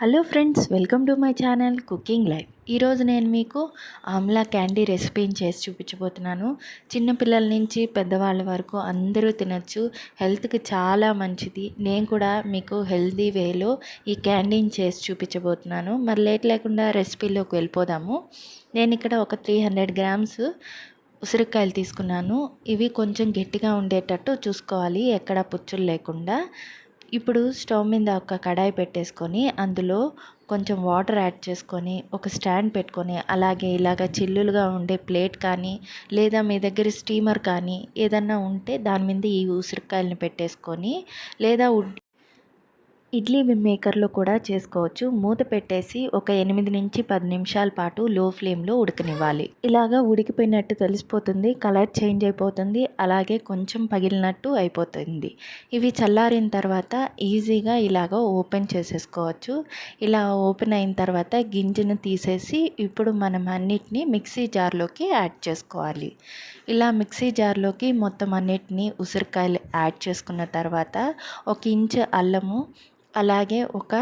Hello friends welcome to my channel cooking life. ఈరోజు నేను మీకు ఆమ్లా క్యాండీ రెసిపీని చేసి చూపించబోతున్నాను. చిన్నపిల్లల నుంచి పెద్దవాళ్ళ వరకు అందరూ తినచ్చు. హెల్త్కి చాలా మంచిది. నేను కూడా మీకు హెల్తీ వేలో ఈ క్యాండీని చేసి చూపించబోతున్నాను. మరి లేట్ లేకుండా రెసిపీలోకి వెళ్ళిపోదాము. నేను ఇక్కడ ఒక త్రీ హండ్రెడ్ గ్రామ్స్ ఉసిరికాయలు తీసుకున్నాను. ఇవి కొంచెం గట్టిగా ఉండేటట్టు చూసుకోవాలి ఎక్కడ పుచ్చులు లేకుండా. ఇప్పుడు స్టవ్ మీద ఒక కడాయి పెట్టేసుకొని అందులో కొంచెం వాటర్ యాడ్ చేసుకొని ఒక స్టాండ్ పెట్టుకొని అలాగే ఇలాగ చిల్లులుగా ఉండే ప్లేట్ కానీ లేదా మీ దగ్గర స్టీమర్ కానీ ఏదన్నా ఉంటే దాని మీద ఈ ఉసిరికాయలను పెట్టేసుకొని లేదా ఇడ్లీ మేకర్లో కూడా చేసుకోవచ్చు. మూత పెట్టేసి ఒక ఎనిమిది నుంచి పది నిమిషాల పాటు లో ఫ్లేమ్లో ఉడకనివ్వాలి. ఇలాగా ఉడికిపోయినట్టు తెలిసిపోతుంది. కలర్ చేంజ్ అయిపోతుంది. అలాగే కొంచెం పగిలినట్టు అయిపోతుంది. ఇవి చల్లారిన తర్వాత ఈజీగా ఇలాగ ఓపెన్ చేసేసుకోవచ్చు. ఇలా ఓపెన్ అయిన తర్వాత గింజను తీసేసి ఇప్పుడు మనం అన్నిటినీ మిక్సీ జార్లోకి యాడ్ చేసుకోవాలి. ఇలా మిక్సీ జార్లోకి మొత్తం అన్నిటినీ ఉసిరికాయలు యాడ్ చేసుకున్న తర్వాత ఒక ఇంచు అల్లము అలాగే ఒక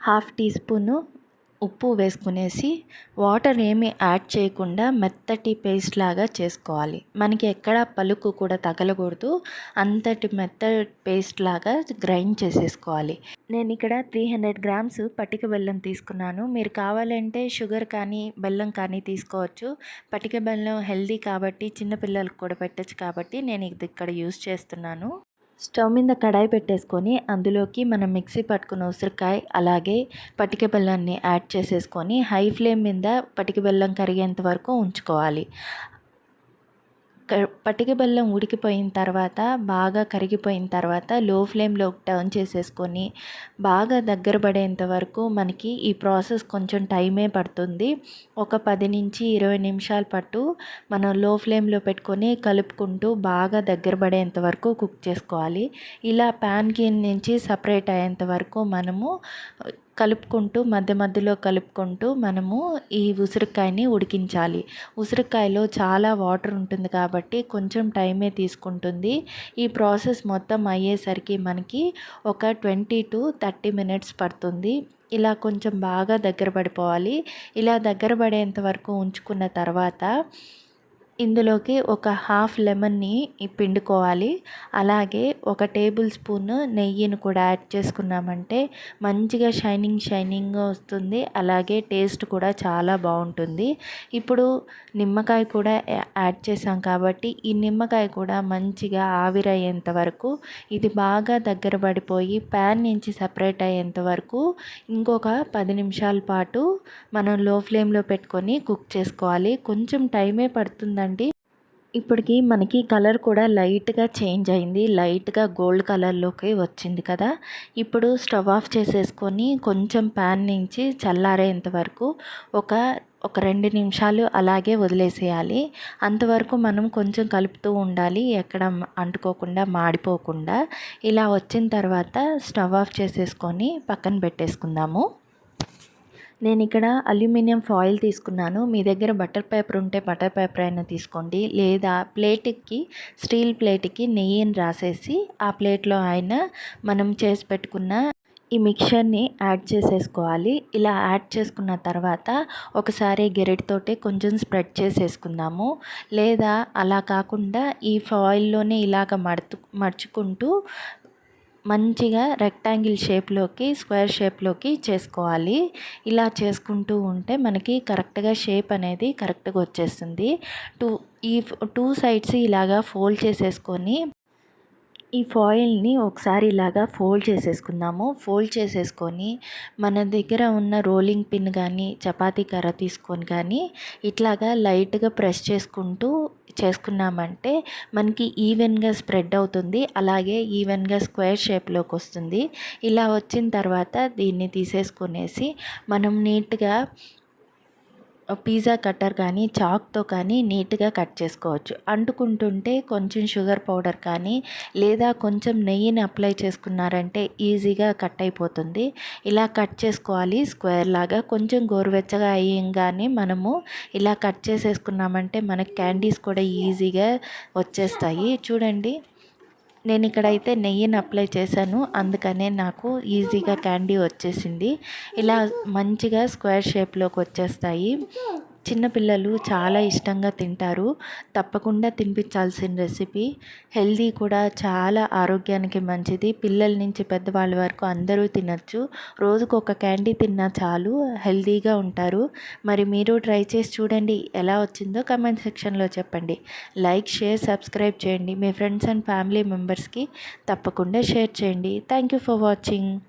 హాఫ్ టీ స్పూను ఉప్పు వేసుకునేసి వాటర్ ఏమీ యాడ్ చేయకుండా మెత్తటి పేస్ట్ లాగా చేసుకోవాలి. మనకి ఎక్కడ పలుకు కూడా తగలకూడదు. అంతటి మెత్త పేస్ట్ లాగా గ్రైండ్ చేసేసుకోవాలి. నేను ఇక్కడ త్రీ హండ్రెడ్ గ్రామ్స్ పటిక బెల్లం తీసుకున్నాను. మీరు కావాలంటే షుగర్ కానీ బెల్లం కానీ తీసుకోవచ్చు. పటిక బెల్లం హెల్దీ కాబట్టి చిన్నపిల్లలకు కూడా పెట్టచ్చు కాబట్టి నేను ఇది ఇక్కడ యూస్ చేస్తున్నాను. స్టవ్ మీద కడాయి పెట్టేసుకొని అందులోకి మనం మిక్సీ పట్టుకున్న ఉసిరికాయ అలాగే పటిక బెల్లాన్ని యాడ్ చేసేసుకొని హై ఫ్లేమ్ మీద పటిక బెల్లం కరిగేంత వరకు ఉంచుకోవాలి. పటిక బెల్లం ఉడికిపోయిన తర్వాత బాగా కరిగిపోయిన తర్వాత లో ఫ్లేమ్లో టర్న్ చేసేసుకొని బాగా దగ్గర పడేంత వరకు మనకి ఈ ప్రాసెస్ కొంచెం టైమే పడుతుంది. ఒక పది నుంచి ఇరవై నిమిషాల పాటు మనం లో ఫ్లేమ్లో పెట్టుకొని కలుపుకుంటూ బాగా దగ్గర పడేంత వరకు కుక్ చేసుకోవాలి. ఇలా ప్యాన్కి నుంచి సపరేట్ అయ్యేంత వరకు మనము కలుపుకుంటూ మధ్య మధ్యలో కలుపుకుంటూ మనము ఈ ఉసిరికాయని ఉడికించాలి. ఉసిరికాయలో చాలా వాటర్ ఉంటుంది కాబట్టి కాబట్టి కొంచెం టైమే తీసుకుంటుంది. ఈ ప్రాసెస్ మొత్తం అయ్యేసరికి మనకి ఒక ట్వంటీ టు థర్టీ మినిట్స్ పడుతుంది. ఇలా కొంచెం బాగా దగ్గర పడిపోవాలి. ఇలా దగ్గర పడేంత వరకు ఉంచుకున్న తర్వాత ఇందులోకి ఒక హాఫ్ లెమన్ని పిండుకోవాలి. అలాగే ఒక టేబుల్ స్పూన్ నెయ్యిని కూడా యాడ్ చేసుకున్నామంటే మంచిగా షైనింగ్ షైనింగ్గా వస్తుంది. అలాగే టేస్ట్ కూడా చాలా బాగుంటుంది. ఇప్పుడు నిమ్మకాయ కూడా యాడ్ చేసాం కాబట్టి ఈ నిమ్మకాయ కూడా మంచిగా ఆవిరయ్యేంత వరకు ఇది బాగా దగ్గర పడిపోయి ప్యాన్ నుంచి సపరేట్ అయ్యేంత వరకు ఇంకొక పది నిమిషాల పాటు మనం లో ఫ్లేమ్లో పెట్టుకొని కుక్ చేసుకోవాలి. కొంచెం టైమే పడుతుందండి ఇప్పటికి మనకి కలర్ కూడా లైట్గా చేంజ్ అయింది. లైట్గా గోల్డ్ కలర్లోకి వచ్చింది కదా. ఇప్పుడు స్టవ్ ఆఫ్ చేసేసుకొని కొంచెం ప్యాన్ నుంచి చల్లారేంత వరకు ఒక ఒక రెండు నిమిషాలు అలాగే వదిలేసేయాలి. అంతవరకు మనం కొంచెం కలుపుతూ ఉండాలి. ఎక్కడ అంటుకోకుండా మాడిపోకుండా. ఇలా వచ్చిన తర్వాత స్టవ్ ఆఫ్ చేసేసుకొని పక్కన పెట్టేసుకుందాము. నేను ఇక్కడ అల్యూమినియం ఫాయిల్ తీసుకున్నాను. మీ దగ్గర బటర్ పేపర్ ఉంటే బటర్ పేపర్ అయినా తీసుకోండి. లేదా ప్లేట్కి స్టీల్ ప్లేట్కి నెయ్యిని రాసేసి ఆ ప్లేట్లో అయినా మనం చేసి పెట్టుకున్న ఈ మిక్చర్ని యాడ్ చేసేసుకోవాలి. ఇలా యాడ్ చేసుకున్న తర్వాత ఒకసారి గెరెట్తోటి కొంచెం స్ప్రెడ్ చేసేసుకుందాము. లేదా అలా కాకుండా ఈ ఫాయిల్లోనే ఇలాగ మడుతు మడుచుకుంటూ మంచిగా రెక్టాంగిల్ షేప్లోకి స్క్వేర్ షేప్లోకి చేసుకోవాలి. ఇలా చేసుకుంటూ ఉంటే మనకి కరెక్ట్గా షేప్ అనేది కరెక్ట్గా వచ్చేస్తుంది. టూ ఈ టూ సైడ్స్ ఇలాగా ఫోల్డ్ చేసేసుకొని ఈ ఫాయిల్ని ఒకసారి ఇలాగా ఫోల్డ్ చేసేసుకుందాము. ఫోల్డ్ చేసేసుకొని మన దగ్గర ఉన్న రోలింగ్ పిన్ కానీ చపాతీ కర్ర తీసుకొని కానీ ఇట్లాగా లైట్గా ప్రెస్ చేసుకుంటూ చేసుకున్నామంటే మనకి ఈవెన్గా స్ప్రెడ్ అవుతుంది. అలాగే ఈవెన్గా స్క్వేర్ షేప్లోకి వస్తుంది. ఇలా వచ్చిన తర్వాత దీన్ని తీసేసుకునేసి మనం నీట్గా పిజ్జా కట్టర్ కానీ చాక్తో కానీ నీట్గా కట్ చేసుకోవచ్చు. అంటుకుంటుంటే కొంచెం షుగర్ పౌడర్ కానీ లేదా కొంచెం నెయ్యిని అప్లై చేసుకున్నారంటే ఈజీగా కట్ అయిపోతుంది. ఇలా కట్ చేసుకోవాలి స్క్వేర్ లాగా. కొంచెం గోరువెచ్చగా అయ్యంగానే మనము ఇలా కట్ చేసేసుకున్నామంటే మనకి క్యాండీస్ కూడా ఈజీగా వచ్చేస్తాయి. చూడండి. నేను ఇక్కడైతే నెయ్యిని అప్లై చేశాను. అందుకనే నాకు ఈజీగా క్యాండీ వచ్చేసింది. ఇలా మంచిగా స్క్వేర్ షేప్లోకి వచ్చేస్తాయి. చిన్నపిల్లలు చాలా ఇష్టంగా తింటారు. తప్పకుండా తినిపించాల్సిన రెసిపీ. హెల్దీ కూడా చాలా ఆరోగ్యానికి మంచిది. పిల్లల నుంచి పెద్దవాళ్ళ వరకు అందరూ తినచ్చు. రోజుకు ఒక క్యాండీ తిన్నా చాలు హెల్దీగా ఉంటారు. మరి మీరు ట్రై చేసి చూడండి ఎలా వచ్చిందో కమెంట్ సెక్షన్లో చెప్పండి. లైక్ షేర్ సబ్స్క్రైబ్ చేయండి. మీ ఫ్రెండ్స్ అండ్ ఫ్యామిలీ మెంబర్స్కి తప్పకుండా షేర్ చేయండి. Thank you for watching.